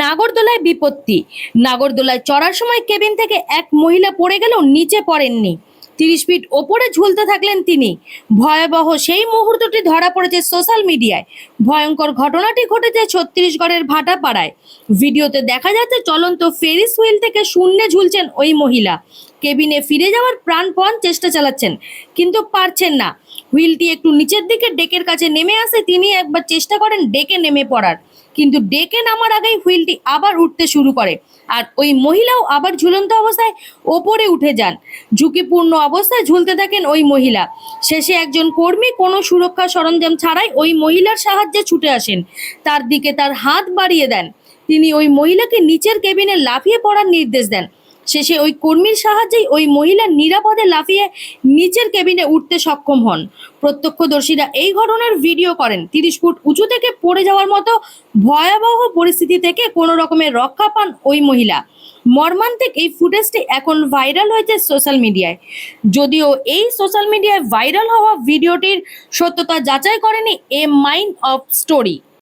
নাগরদোলায় বিপত্তি। নাগরদোলায় চড়ার সময় কেবিন থেকে এক মহিলা পড়ে গেলেও নিচে পড়েননি। তিরিশ ফিট ওপরে ঝুলতে থাকলেন তিনি। ভয়াবহ সেই মুহূর্তটি ধরা পড়েছে সোশ্যাল মিডিয়ায়। ভয়ঙ্কর ঘটনাটি ঘটেছে ছত্তিশগড়ের ভাটাপাড়ায়। ভিডিওতে দেখা যাচ্ছে চলন্ত ফেরিস হুইল থেকে শূন্যে ঝুলছেন ওই মহিলা। কেবিনে ফিরে যাওয়ার প্রাণপণ চেষ্টা চালাচ্ছেন, কিন্তু পারছেন না। হুইলটি একটু নিচের দিকে ডেকের কাছে নেমে আসে, তিনি একবার চেষ্টা করেন ডেকে নেমে পড়ার। কিন্তু ডেকে নামার আগেই হুইলটি আবার উঠতে শুরু করে। আর ওই মহিলাও আবার ঝুলন্ত অবস্থায় ওপরে উঠে যান। ঝুঁকিপূর্ণ অবস্থায় ঝুলতে থাকেন ওই মহিলা। শেষে একজন কর্মী কোনো সুরক্ষা সরঞ্জাম ছাড়াই ওই মহিলার সাহায্যে ছুটে আসেন। তার দিকে তার হাত বাড়িয়ে দেন। তিনি ওই মহিলাকে নিচের কেবিনে লাফিয়ে পড়ার নির্দেশ দেন। শেষে ওই কর্মীর সাহায্যেই ওই মহিলা নিরাপদে লাফিয়ে নিচের কেবিনে উঠতে সক্ষম হন। প্রত্যক্ষদর্শীরা এই ঘটনার ভিডিও করেন। তিরিশ ফুট উঁচু থেকে পড়ে যাওয়ার মতো ভয়াবহ পরিস্থিতি থেকে কোনো রকমের রক্ষা পান ওই মহিলা। মর্মান্তিক এই ফুটেজটি এখন ভাইরাল হয়েছে সোশ্যাল মিডিয়ায় যদিও এই সোশ্যাল মিডিয়ায় ভাইরাল হওয়া ভিডিওটির সত্যতা যাচাই করেনি এ মাইন্ড অফ স্টোরি